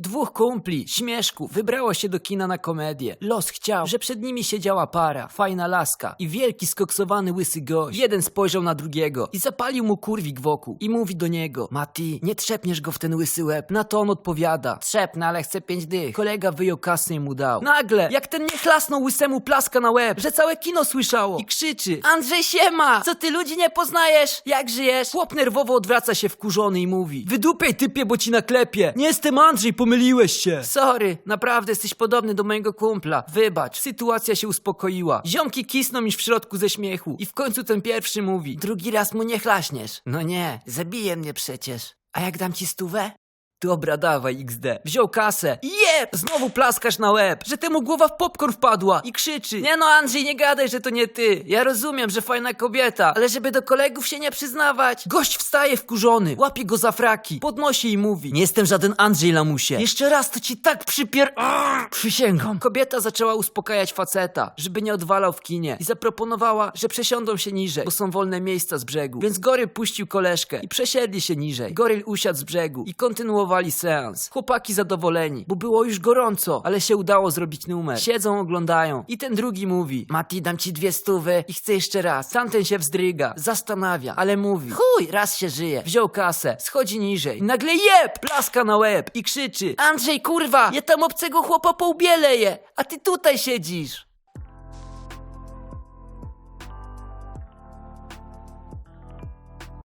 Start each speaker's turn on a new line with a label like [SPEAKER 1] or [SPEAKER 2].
[SPEAKER 1] Dwóch kumpli, śmieszku, wybrało się do kina na komedię. Los chciał, że przed nimi siedziała para, fajna laska i wielki skoksowany łysy gość. Jeden spojrzał na drugiego i zapalił mu kurwik wokół i mówi do niego Mati, nie trzepniesz go w ten łysy łeb. Na to on odpowiada Trzepnę, ale chcę pięć dych. Kolega wyjął kasę i mu dał. Nagle, jak ten nie chlasnął łysemu plaska na łeb, że całe kino słyszało i krzyczy Andrzej siema! Co ty ludzi nie poznajesz? Jak żyjesz? Chłop nerwowo odwraca się wkurzony i mówi Wydupiaj typie, bo ci naklepie. Nie jestem Andrzej, pomyliłeś się. Sorry, naprawdę jesteś podobny do mojego kumpla. Wybacz, sytuacja się uspokoiła. Ziomki kisną już w środku ze śmiechu i w końcu ten pierwszy mówi Drugi raz mu nie chlaśniesz. No nie, zabije mnie przecież. A jak dam ci stówę? Dobra, dawaj XD. Wziął kasę. Jeb! Znowu plaskasz na łeb, że temu głowa w popcorn wpadła i krzyczy. Nie no Andrzej, nie gadaj, że to nie ty. Ja rozumiem, że fajna kobieta, ale żeby do kolegów się nie przyznawać. Gość wstaje wkurzony, łapie go za fraki, podnosi i mówi. Nie jestem żaden Andrzej Lamusie. Jeszcze raz to ci tak przypier... Przysięgam. Kobieta zaczęła uspokajać faceta, żeby nie odwalał w kinie i zaproponowała, że przesiądą się niżej, bo są wolne miejsca z brzegu. Więc Goryl puścił koleżkę i przesiedli się niżej. Goryl usiadł z brzegu i kontynuowali seans. Chłopaki zadowoleni, bo było już gorąco, ale się udało zrobić numer. Siedzą, oglądają i ten drugi mówi Mati, dam ci dwie stówy i chcę jeszcze raz. Tamten się wzdryga, zastanawia, ale mówi chuj, raz się żyje. Wziął kasę, schodzi niżej nagle jeb! Plaska na łeb i krzyczy Andrzej, kurwa, ja tam obcego chłopa po łbie leję, a ty tutaj siedzisz.